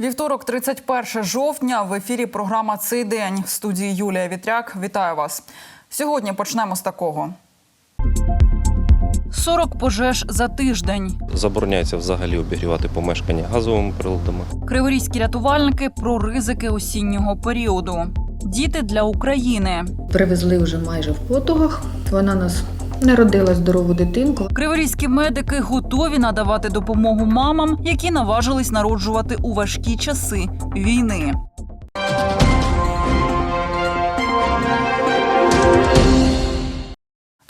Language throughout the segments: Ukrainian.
Вівторок, 31 жовтня. В ефірі програма Цей день в студії Юлія Вітряк. Вітаю вас. Сьогодні почнемо з такого. 40 пожеж за тиждень. Забороняється взагалі обігрівати помешкання газовими приладами. Криворізькі рятувальники про ризики осіннього періоду. Діти для України. Привезли вже майже в потугах. Вона нас народила здорову дитинку. Криворізькі медики готові надавати допомогу мамам, які наважились народжувати у важкі часи війни.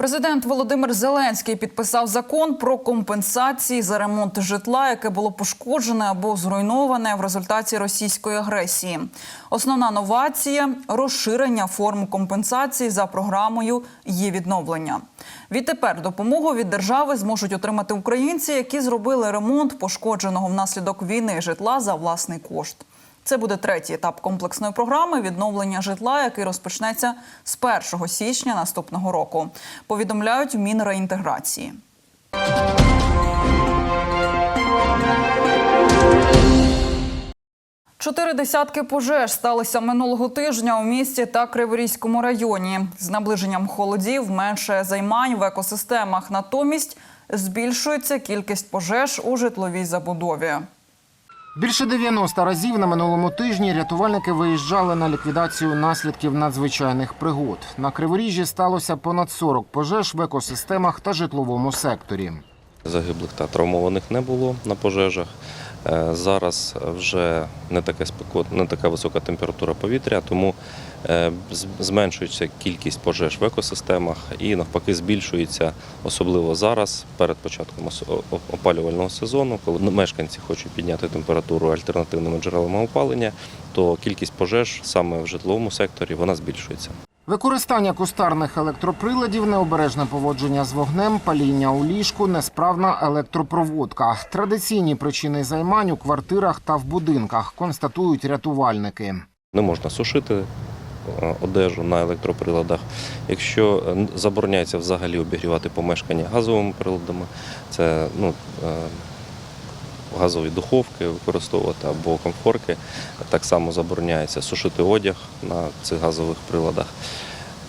Президент Володимир Зеленський підписав закон про компенсації за ремонт житла, яке було пошкоджене або зруйноване в результаті російської агресії. Основна новація розширення форм компенсації за програмою є відновлення. Відтепер допомогу від держави зможуть отримати українці, які зробили ремонт пошкодженого внаслідок війни житла за власний кошт. Це буде третій етап комплексної програми відновлення житла, який розпочнеться з 1 січня наступного року. Повідомляють в Мінреінтеграції. Чотири десятки пожеж сталися минулого тижня у місті та Криворізькому районі. З наближенням холодів менше займань в екосистемах. Натомість збільшується кількість пожеж у житловій забудові. Більше 90 разів на минулому тижні рятувальники виїжджали на ліквідацію наслідків надзвичайних пригод. На Криворіжжі сталося понад 40 пожеж в екосистемах та житловому секторі. Загиблих та травмованих не було на пожежах. Е, Зараз вже не таке спеко... не така висока температура повітря, тому зменшується кількість пожеж в екосистемах і навпаки збільшується, особливо зараз, перед початком опалювального сезону, коли мешканці хочуть підняти температуру альтернативними джерелами опалення, то кількість пожеж саме в житловому секторі вона збільшується. Використання кустарних електроприладів, необережне поводження з вогнем, паління у ліжку, несправна електропроводка. Традиційні причини займань у квартирах та в будинках, констатують рятувальники. Не можна сушити е, одежу на електроприладах. Якщо е, забороняється взагалі обігрівати помешкання газовими приладами, це ну, е, газові духовки використовувати або комфорки. Так само забороняється сушити одяг на цих газових приладах.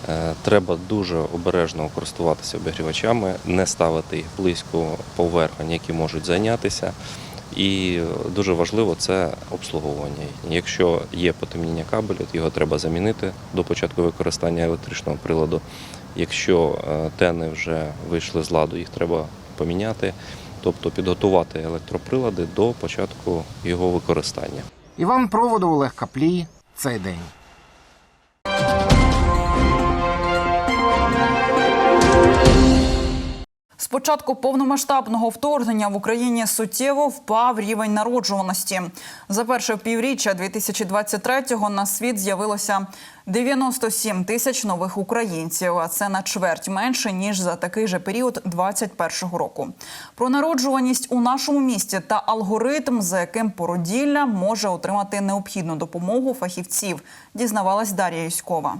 Е, Треба дуже обережно користуватися обігрівачами, не ставити їх близько поверхонь, які можуть зайнятися. І дуже важливо це обслуговування. Якщо є потемніння кабелю, то його треба замінити до початку використання електричного приладу. Якщо е, тени вже вийшли з ладу, їх треба поміняти, тобто підготувати електроприлади до початку його використання. Іван Проводу, Олег Каплій. Цей день. Початку повномасштабного вторгнення в Україні суттєво впав рівень народжуваності. За перше півріччя 2023-го на світ з'явилося 97 тисяч нових українців. А це на чверть менше ніж за такий же період 2021 року. Про народжуваність у нашому місті та алгоритм, за яким породілля може отримати необхідну допомогу фахівців, дізнавалась Дар'я Юськова.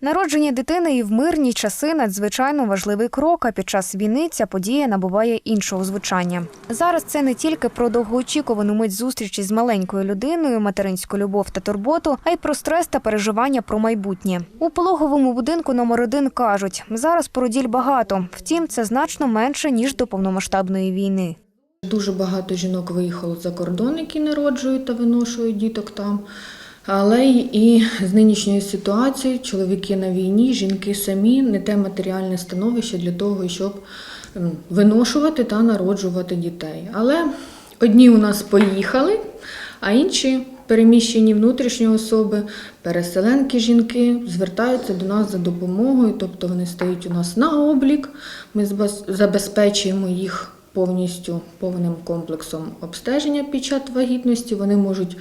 Народження дитини і в мирні часи надзвичайно важливий крок. А під час війни ця подія набуває іншого звучання. Зараз це не тільки про довгоочікувану мить зустрічі з маленькою людиною, материнську любов та турботу, а й про стрес та переживання про майбутнє. У пологовому будинку номер один кажуть, зараз породіль багато. Втім, це значно менше ніж до повномасштабної війни. Дуже багато жінок виїхало за кордон, які народжують та виношують діток там. Але і з нинішньої ситуації чоловіки на війні, жінки самі не те матеріальне становище для того, щоб виношувати та народжувати дітей. Але одні у нас поїхали, а інші переміщені внутрішні особи, переселенки жінки звертаються до нас за допомогою, тобто вони стають у нас на облік. Ми забезпечуємо їх повністю повним комплексом обстеження під час вагітності. Вони можуть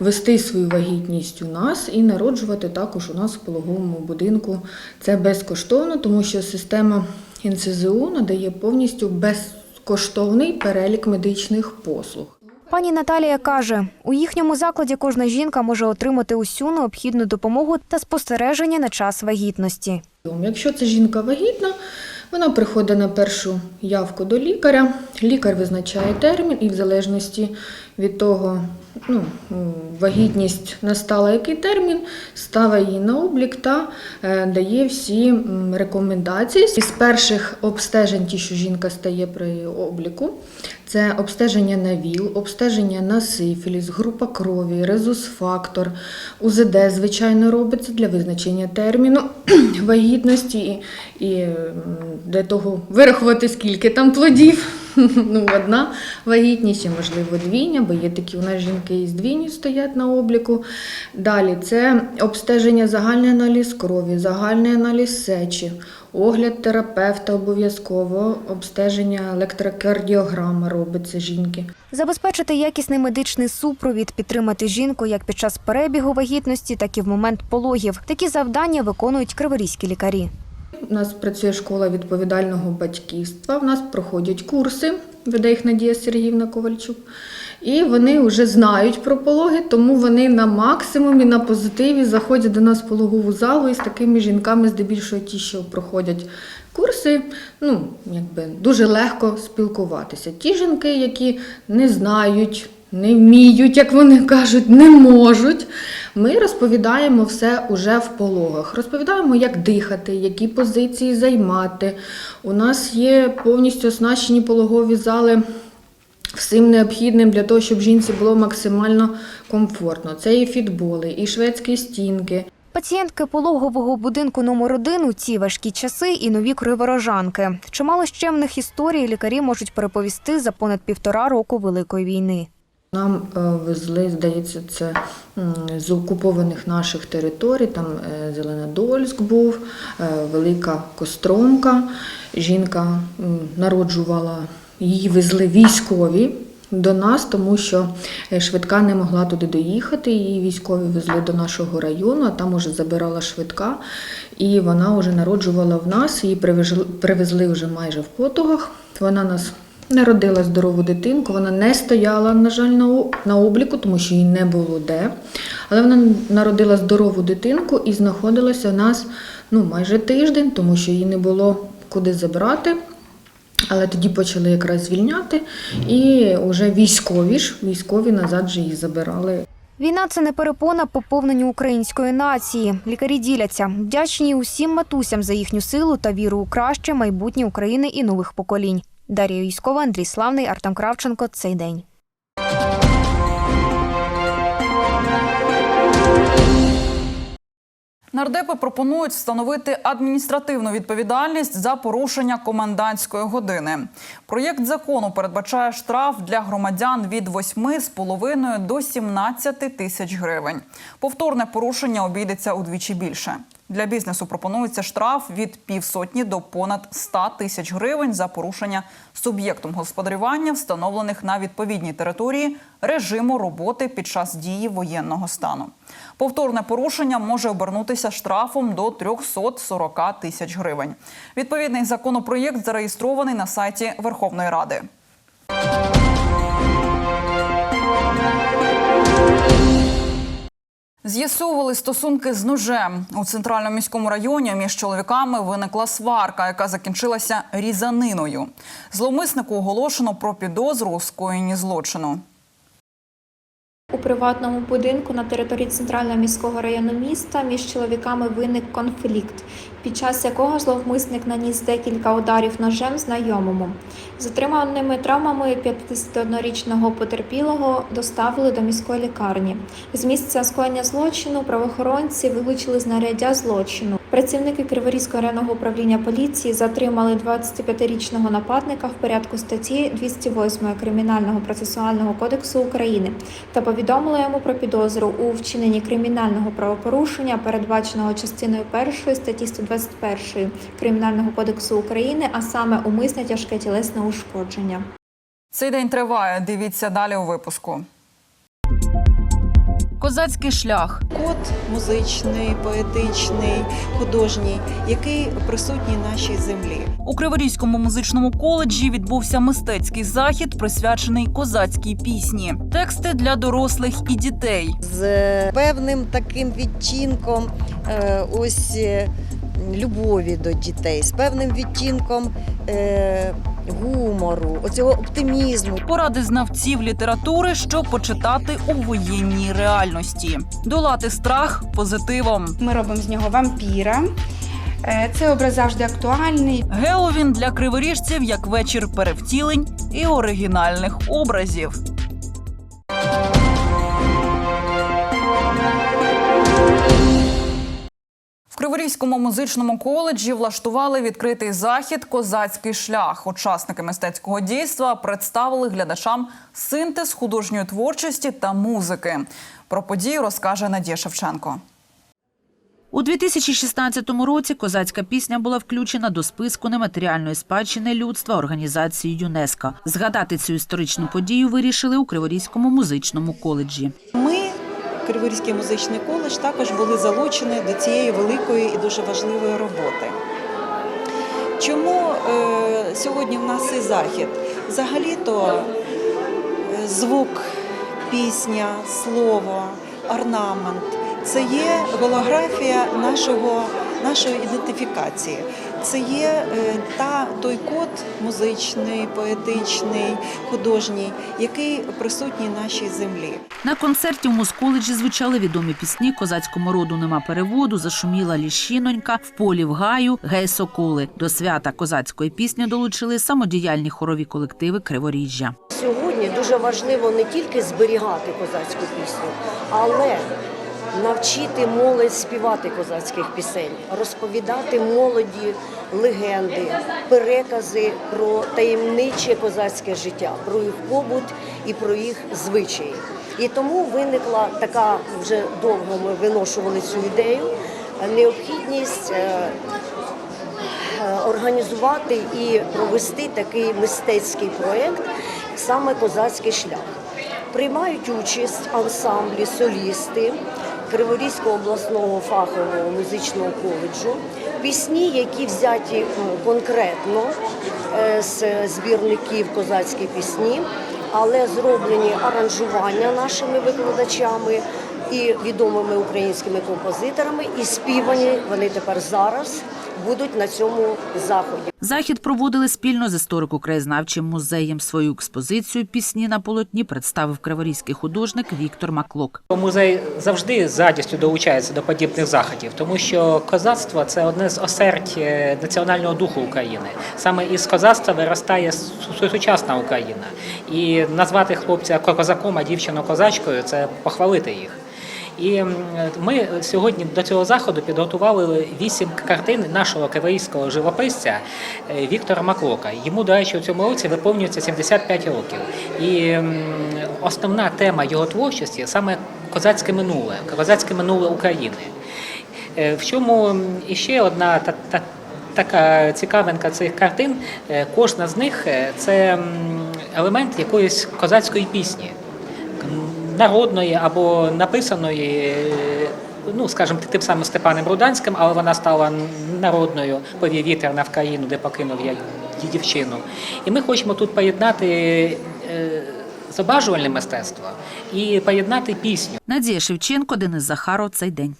вести свою вагітність у нас і народжувати також у нас в пологовому будинку. Це безкоштовно, тому що система НСЗУ надає повністю безкоштовний перелік медичних послуг. Пані Наталія каже, у їхньому закладі кожна жінка може отримати усю необхідну допомогу та спостереження на час вагітності. Якщо це жінка вагітна, вона приходить на першу явку до лікаря. Лікар визначає термін і в залежності від того, ну, вагітність настала який термін, ставить її на облік та е, дає всі рекомендації. З перших обстежень, ті, що жінка стає при обліку, це обстеження на ВІЛ, обстеження на сифіліс, група крові, резус-фактор, УЗД, звичайно, робиться для визначення терміну вагітності і для того вирахувати, скільки там плодів. Ну, одна вагітність, і, можливо, двійня, бо є такі у нас жінки і з двійні стоять на обліку. Далі це обстеження загальний аналіз крові, загальний аналіз сечі, огляд терапевта обов'язково, обстеження електрокардіограма робиться жінки. Забезпечити якісний медичний супровід, підтримати жінку як під час перебігу вагітності, так і в момент пологів. Такі завдання виконують криворізькі лікарі. У нас працює школа відповідального батьківства. У нас проходять курси, веде їх Надія Сергіївна Ковальчук. І вони вже знають про пологи, тому вони на максимумі, на позитиві заходять до нас в пологову залу і з такими жінками, здебільшого ті, що проходять курси, ну, якби дуже легко спілкуватися. Ті жінки, які не знають, не вміють, як вони кажуть, не можуть. Ми розповідаємо все уже в пологах. Розповідаємо, як дихати, які позиції займати. У нас є повністю оснащені пологові зали всім необхідним для того, щоб жінці було максимально комфортно. Це і фітболи, і шведські стінки. Пацієнтки пологового будинку номер 1 у ці важкі часи і нові криворожанки. Чимало щемних історій лікарі можуть переповісти за понад півтора року великої війни. Нам е, везли, здається, це з окупованих наших територій. Там е, Зеленодольськ був, е, Велика Костромка. Жінка народжувала, її везли військові до нас, тому що швидка не могла туди доїхати. Її військові везли до нашого району, а там уже забирала швидка. І вона вже народжувала в нас, її привезли вже майже в потугах. Вона нас Народила здорову дитинку, вона не стояла, на жаль, на, обліку, тому що їй не було де. Але вона народила здорову дитинку і знаходилася у нас ну, майже тиждень, тому що її не було куди забрати. Але тоді почали якраз звільняти, і вже військові ж, військові назад же її забирали. Війна це не перепона поповненню української нації. Лікарі діляться вдячні усім матусям за їхню силу та віру у краще майбутнє України і нових поколінь. Дар'я Юськова, Андрій Славний, Артем Кравченко. Цей день. Нардепи пропонують встановити адміністративну відповідальність за порушення комендантської години. Проєкт закону передбачає штраф для громадян від 8,5 до 17 тисяч гривень. Повторне порушення обійдеться удвічі більше. Для бізнесу пропонується штраф від півсотні до понад 100 тисяч гривень за порушення суб'єктом господарювання, встановлених на відповідній території режиму роботи під час дії воєнного стану. Повторне порушення може обернутися штрафом до 340 тисяч гривень. Відповідний законопроєкт зареєстрований на сайті Верховної Ради. З'ясовували стосунки з ножем у центральному міському районі. Між чоловіками виникла сварка, яка закінчилася різаниною. Зловмиснику оголошено про підозру у скоєнні злочину. У приватному будинку на території центрального міського району міста між чоловіками виник конфлікт, під час якого зловмисник наніс декілька ударів ножем знайомому. З отриманими травмами 51-річного потерпілого доставили до міської лікарні. З місця скоєння злочину правоохоронці вилучили знаряддя злочину. Працівники Криворізького районного управління поліції затримали 25-річного нападника в порядку статті 208 Кримінального процесуального кодексу України та повідомили йому про підозру у вчиненні кримінального правопорушення, передбаченого частиною 1 статті 121 Кримінального кодексу України, а саме умисне тяжке тілесне ушкодження. Цей день триває. Дивіться далі у випуску. Козацький шлях код музичний, поетичний, художній, який присутній нашій землі. у Криворізькому музичному коледжі відбувся мистецький захід, присвячений козацькій пісні. Тексти для дорослих і дітей. з певним таким відтінком е, ось е, любові до дітей, з певним відтінком е, гумору, оцього оптимізму. Поради знавців літератури, що почитати у воєнній реальності, долати страх позитивом. Ми робимо з нього вампіра. Це образ завжди актуальний. Геовін для криворіжців як вечір перевтілень і оригінальних образів. Криворізькому музичному коледжі влаштували відкритий захід Козацький шлях. Учасники мистецького дійства представили глядачам синтез художньої творчості та музики. Про подію розкаже Надія Шевченко. У 2016 році козацька пісня була включена до списку нематеріальної спадщини людства організації ЮНЕСКО. Згадати цю історичну подію вирішили у Криворізькому музичному коледжі. Ми, Криворізький музичний коледж, також були залучені до цієї великої і дуже важливої роботи. Чому е, сьогодні в нас цей захід? Взагалі-то е, звук, пісня, слово, орнамент це є голографія нашого, нашої ідентифікації. Це є е, та, той код музичний, поетичний, художній, який присутній нашій землі. На концерті в музколеджі звучали відомі пісні козацькому роду нема переводу, зашуміла ліщинонька, в полі в гаю, гей соколи. До свята козацької пісні долучили самодіяльні хорові колективи Криворіжжя. Сьогодні дуже важливо не тільки зберігати козацьку пісню, але навчити молодь співати козацьких пісень, розповідати молоді легенди, перекази про таємниче козацьке життя, про їх побут і про їх звичаї. І тому виникла така вже довго ми виношували цю ідею. Необхідність е, організувати і провести такий мистецький проєкт, саме козацький шлях. Приймають участь ансамблі, солісти Криворізького обласного фахового музичного коледжу, пісні, які взяті конкретно е, з збірників козацькі пісні, але зроблені аранжування нашими викладачами і відомими українськими композиторами, і співані вони тепер зараз будуть на цьому заході. Захід проводили спільно з історико-краєзнавчим музеєм. Свою експозицію пісні на полотні представив криворізький художник Віктор Маклок. Музей завжди з радістю долучається до подібних заходів, тому що козацтво це одне з осердь е, національного духу України. Саме із козацтва виростає сучасна Україна. І назвати хлопця козаком, а дівчину козачкою це похвалити їх. І ми сьогодні до цього заходу підготували вісім картин нашого криворізького живописця е, Віктора Маклока. Йому, до речі, у цьому році виповнюється 75 років. І основна тема його творчості саме козацьке минуле, козацьке минуле України. Е, В чому іще одна та, та, така цікавинка цих картин, е, кожна з них це елемент якоїсь козацької пісні народної або написаної, е, ну скажімо, тим самим Степаном Руданським, але вона стала народною повів вітер на Вкраїну, де покинув я дівчину. І ми хочемо тут поєднати е, зображувальне мистецтво і поєднати пісню. Надія Шевченко, Денис Захаров. Цей день.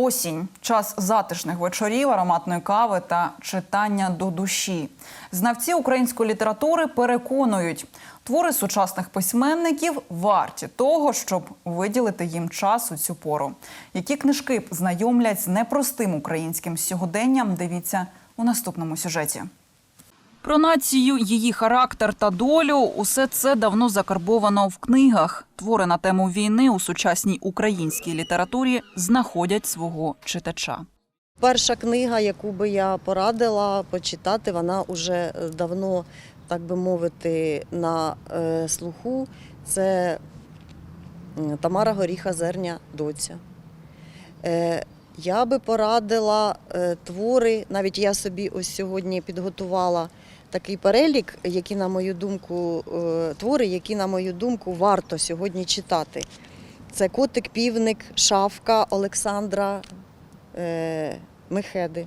Осінь час затишних вечорів, ароматної кави та читання до душі. Знавці української літератури переконують, твори сучасних письменників варті того, щоб виділити їм час у цю пору. Які книжки знайомлять з непростим українським сьогоденням? Дивіться у наступному сюжеті. Про націю, її характер та долю усе це давно закарбовано в книгах. Твори на тему війни у сучасній українській літературі знаходять свого читача. Перша книга, яку би я порадила почитати, вона вже давно, так би мовити, на е, слуху. Це Тамара Горіха Зерня Доця. Е, я би порадила е, твори, навіть я собі ось сьогодні підготувала такий перелік, які, на мою думку, е, твори, які, на мою думку, варто сьогодні читати. Це Котик, Півник, Шавка Олександра е, Мехеди.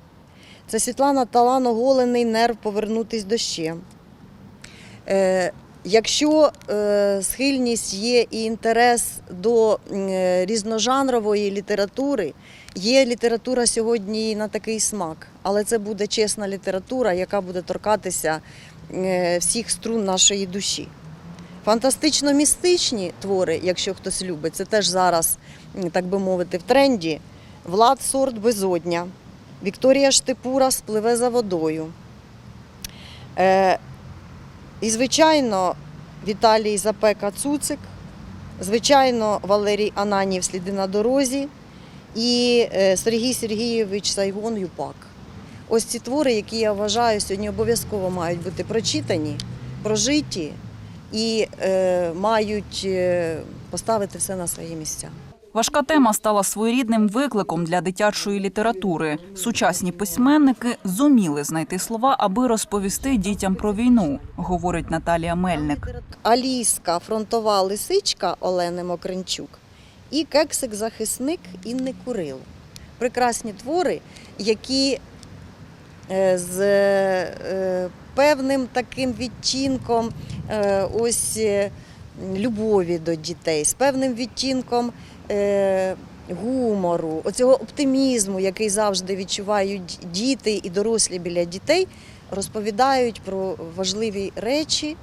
Це Світлана Талан, оголений нерв повернутись дощем. Е, Якщо е, схильність є і інтерес до різножанрової літератури, є література сьогодні на такий смак, але це буде чесна література, яка буде торкатися е, всіх струн нашої душі. Фантастично-містичні твори, якщо хтось любить, це теж зараз, так би мовити, в тренді. Влад Сорт Безодня, Вікторія Штипура спливе за водою. Е, і, звичайно, Віталій Запека Цуцик, звичайно, Валерій Ананів Сліди на дорозі і е, Сергій Сергійович Сайгон Юпак. Ось ці твори, які я вважаю, сьогодні обов'язково мають бути прочитані, прожиті і е, мають е, поставити все на свої місця. Важка тема стала своєрідним викликом для дитячої літератури. Сучасні письменники зуміли знайти слова, аби розповісти дітям про війну, говорить Наталія Мельник. Аліска фронтова лисичка Олени Мокринчук і кексик-захисник Інни Курил. Прекрасні твори, які е, з е, певним таким відтінком е, ось любові до дітей, з певним відтінком гумору, оцього оптимізму, який завжди відчувають діти і дорослі біля дітей, розповідають про важливі речі,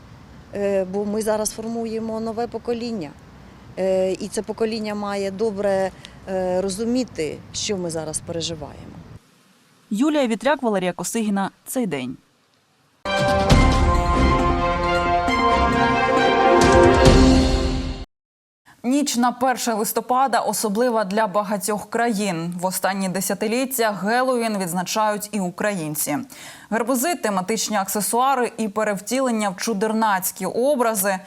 бо ми зараз формуємо нове покоління. Е, І це покоління має добре е, розуміти, що ми зараз переживаємо. Юлія Вітряк, Валерія Косигіна. Цей день. Ніч на 1 листопада особлива для багатьох країн. В останні десятиліття Геловін відзначають і українці. Гарбузи, тематичні аксесуари і перевтілення в чудернацькі образи.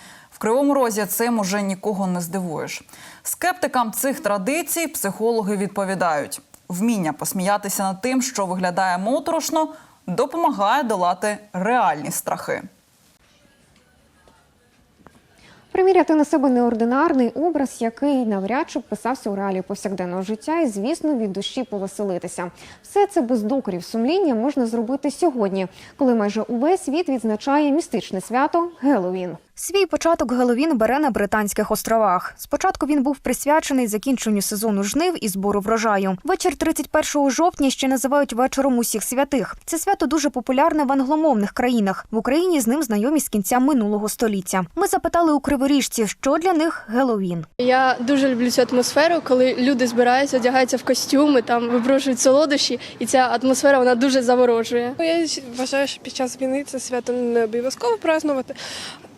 Кривому Розі цим уже нікого не здивуєш. Скептикам цих традицій психологи відповідають: вміння посміятися над тим, що виглядає моторошно, допомагає долати реальні страхи. Приміряти на себе неординарний образ, який навряд чи вписався у реалії повсякденного життя, і звісно від душі повеселитися. Все це без докорів сумління можна зробити сьогодні, коли майже увесь світ відзначає містичне свято Геловін. Свій початок Геловін бере на Британських островах. Спочатку він був присвячений закінченню сезону жнив і збору врожаю. Вечір 31 жовтня ще називають вечором усіх святих. Це свято дуже популярне в англомовних країнах. В Україні з ним знайомі з кінця минулого століття. Ми запитали у криворіжців, що для них Геловін. Я дуже люблю цю атмосферу, коли люди збираються, одягаються в костюми, там випрошують солодощі, і ця атмосфера вона дуже заворожує. Ну, Я вважаю, що під час війни це свято не обов'язково празднувати,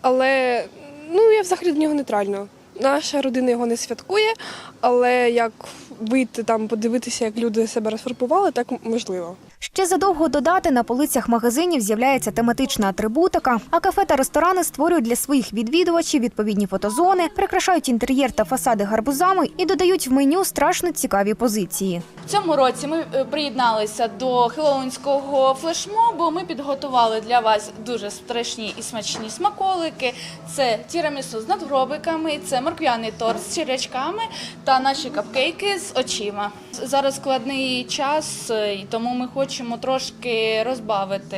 але ну я взагалі до нього нейтрально. Наша родина його не святкує, але як вийти там, подивитися, як люди себе розфарбували, так можливо. Ще задовго до дати на полицях магазинів з'являється тематична атрибутика, а кафе та ресторани створюють для своїх відвідувачів відповідні фотозони, прикрашають інтер'єр та фасади гарбузами і додають в меню страшно цікаві позиції. В цьому році ми е, приєдналися до хеллоуінського флешмобу. Ми підготували для вас дуже страшні і смачні смаколики. Це тірамісу з надгробиками, це морквяний торт з черячками та наші капкейки з очима. Зараз складний час, е, тому ми хочемо трошки розбавити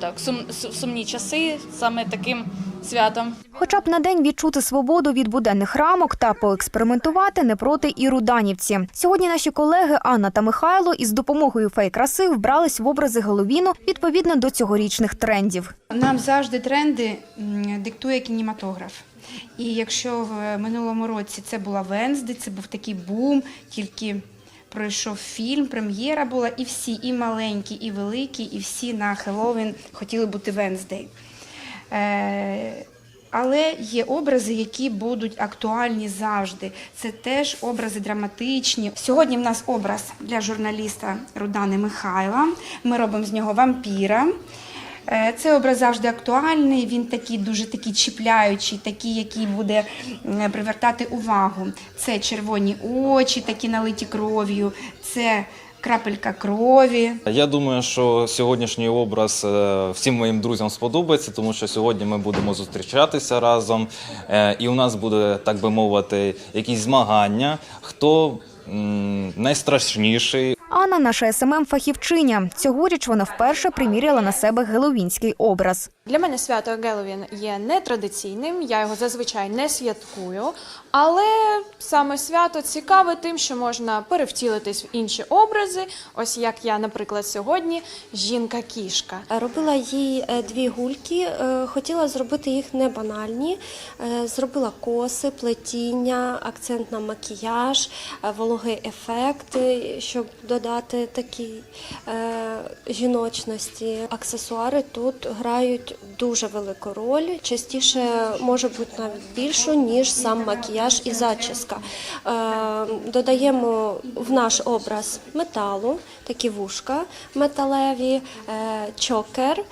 так сум, сумні часи саме таким святом. Хоча б на день відчути свободу від буденних рамок та поекспериментувати не проти і руданівці. Сьогодні наші колеги Анна та Михайло із допомогою фейкраси вбрались в образи Геловіну відповідно до цьогорічних трендів. Нам завжди тренди диктує кінематограф. І якщо в минулому році це була Венсди, це був такий бум, тільки пройшов фільм, прем'єра була, і всі, і маленькі, і великі, і всі на Хеллоуін хотіли бути Венсдей. Е, але є образи, які будуть актуальні завжди. Це теж образи драматичні. Сьогодні в нас образ для журналіста Рудани Михайла. Ми робимо з нього вампіра. Е, Цей образ завжди актуальний. Він такий дуже такий чіпляючий, такий, який буде привертати увагу. Це червоні очі, такі налиті кров'ю. Це крапелька крові. Я думаю, що сьогоднішній образ е, всім моїм друзям сподобається, тому що сьогодні ми будемо зустрічатися разом, е, і у нас буде, так би мовити, якісь змагання. Хто найстрашніший, Анна наша СММ фахівчиня. Цьогоріч вона вперше приміряла на себе геловінський образ. Для мене свято Геловін є нетрадиційним, я його зазвичай не святкую, але саме свято цікаве тим, що можна перевтілитись в інші образи. Ось як я, наприклад, сьогодні жінка-кішка. Робила їй е, дві гульки, е, хотіла зробити їх не банальні. Е, Зробила коси, плетіння, акцент на макіяж, вологий ефект, щоб додати такій е, жіночності. Аксесуари тут грають дуже велику роль. Частіше може бути навіть більшу, ніж сам макіяж і зачіска. Е, Додаємо в наш образ металу, такі вушка металеві, е, чокер,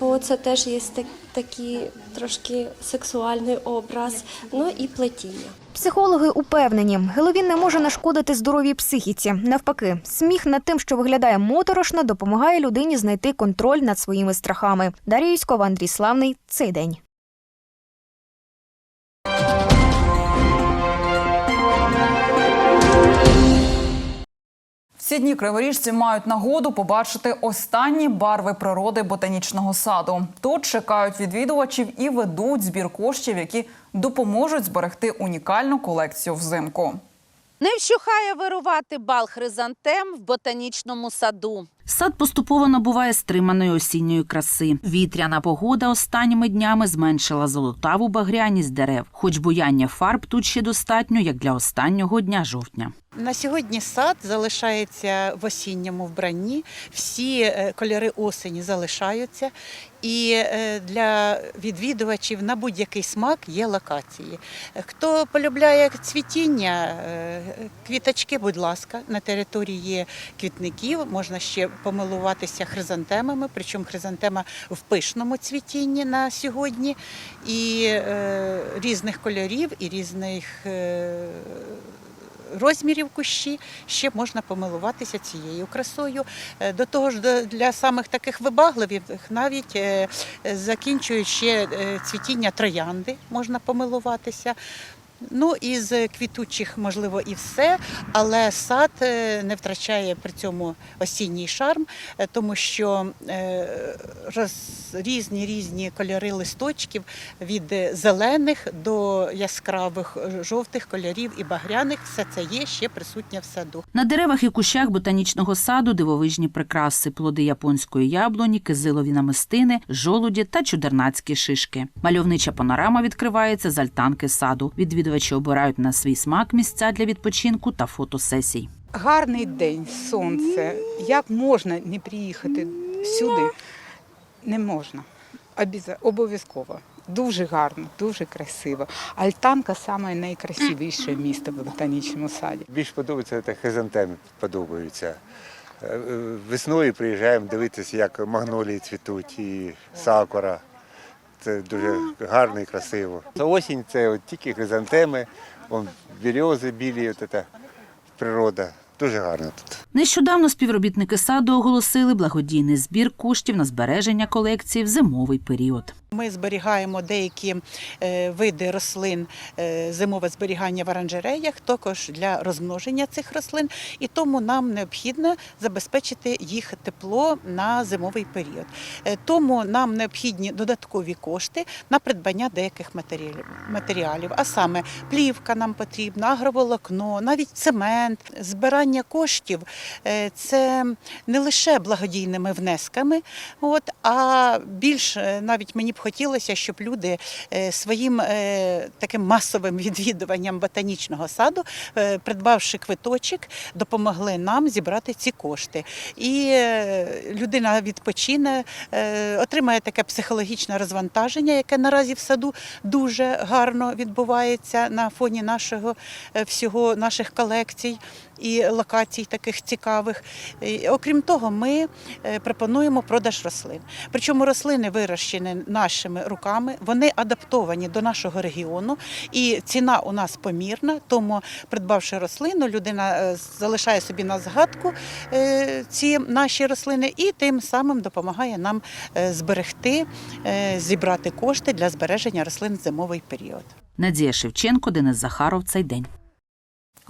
бо це теж є такий трошки сексуальний образ. Ну і плетіння. Психологи упевнені, Геловін не може нашкодити здоровій психіці. Навпаки, сміх над тим, що виглядає моторошно, допомагає людині знайти контроль над своїми страхами. Дар'я Юськова, Андрій Славний. Цей день. Ці дні криворіжці мають нагоду побачити останні барви природи ботанічного саду. Тут чекають відвідувачів і ведуть збір коштів, які допоможуть зберегти унікальну колекцію взимку. Не вщухає вирувати бал хризантем в ботанічному саду. Сад поступово набуває стриманої осінньої краси. Вітряна погода останніми днями зменшила золотаву багряність дерев, хоч буяння фарб тут ще достатньо, як для останнього дня жовтня. На сьогодні сад залишається в осінньому вбранні. Всі е, кольори осені залишаються, і е, для відвідувачів на будь-який смак є локації. Хто полюбляє цвітіння, е, квіточки, будь ласка, на території квітників, можна ще помилуватися хризантемами, причому хризантема в пишному цвітінні на сьогодні, і е, різних кольорів, і різних. Розмірів кущі ще можна помилуватися цією красою. Е, До того ж, для самих таких вибагливих навіть е, закінчують ще е, цвітіння троянди, можна помилуватися. Ну, із квітучих, можливо, і все, але сад е, не втрачає при цьому осінній шарм, е, тому що е, роз, різні різні кольори листочків від зелених до яскравих жовтих кольорів і багряних, все це є ще присутнє в саду. На деревах і кущах ботанічного саду дивовижні прикраси, плоди японської яблуні, кизилові намистини, жолуді та чудернацькі шишки. Мальовнича панорама відкривається з альтанки саду. Відвідувачі обирають на свій смак місця для відпочинку та фотосесій. Гарний день, сонце. Як можна не приїхати сюди? Не можна. Обов'язково. Дуже гарно, дуже красиво. Альтанка саме найкрасивіше місто в ботанічному саді. Більш подобається це хризантеми подобаються. Е, е, Весною приїжджаємо дивитися, як магнолії цвітуть і сакура. Це дуже гарно і красиво. Осінь це от тільки хризантеми, вон берези білі, от природа. Дуже гарно тут. Нещодавно співробітники саду оголосили благодійний збір коштів на збереження колекції в зимовий період. Ми зберігаємо деякі е, види рослин е, зимове зберігання в оранжереях, також для розмноження цих рослин, і тому нам необхідно забезпечити їх тепло на зимовий період. Е, Тому нам необхідні додаткові кошти на придбання деяких матеріалів, матеріалів. а саме плівка нам потрібна, агроволокно, навіть цемент. Збирання коштів е, це не лише благодійними внесками, от, а більш е, навіть мені б хотілося, щоб люди е, своїм е, таким масовим відвідуванням ботанічного саду, придбавши квиточок, допомогли нам зібрати ці кошти. І людина відпочине, отримає таке психологічне розвантаження, яке наразі в саду дуже гарно відбувається на фоні нашого всього наших колекцій і локацій таких цікавих. Окрім того, ми е, пропонуємо продаж рослин. Причому рослини вирощені нашими руками, вони адаптовані до нашого регіону, і ціна у нас помірна. Тому, придбавши рослину, людина е, залишає собі на згадку е, ці наші рослини і тим самим допомагає нам зберегти, зібрати кошти для збереження рослин в зимовий період. Надія Шевченко, Денис Захаров. Цей день.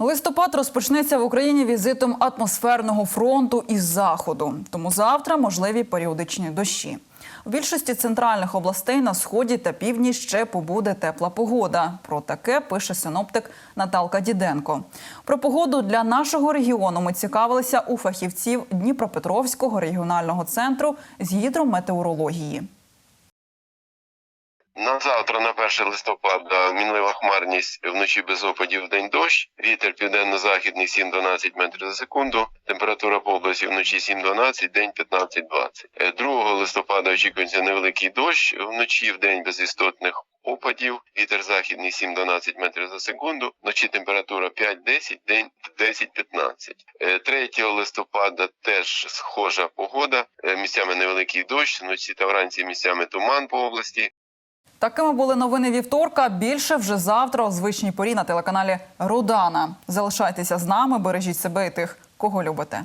Листопад розпочнеться в Україні візитом атмосферного фронту із заходу. Тому завтра можливі періодичні дощі. У більшості центральних областей на сході та півдні ще побуде тепла погода. Про таке пише синоптик Наталка Діденко. Про погоду для нашого регіону ми цікавилися у фахівців Дніпропетровського регіонального центру з гідрометеорології. На завтра, на 1 листопада, мінлива хмарність вночі без опадів, день дощ. Вітер південно-західний 7-12 метрів за секунду. Температура по області вночі 7-12, день 15-20. Е, 2 листопада очікується невеликий дощ вночі, в день без істотних опадів. Вітер західний 7-12 метрів за секунду. Вночі температура 5-10, день 10-15. Е, 3 листопада теж схожа погода. Е, Місцями невеликий дощ, вночі та вранці місцями туман по області. Такими були новини вівторка. Більше вже завтра у звичній порі на телеканалі Рудана. Залишайтеся з нами, бережіть себе і тих, кого любите.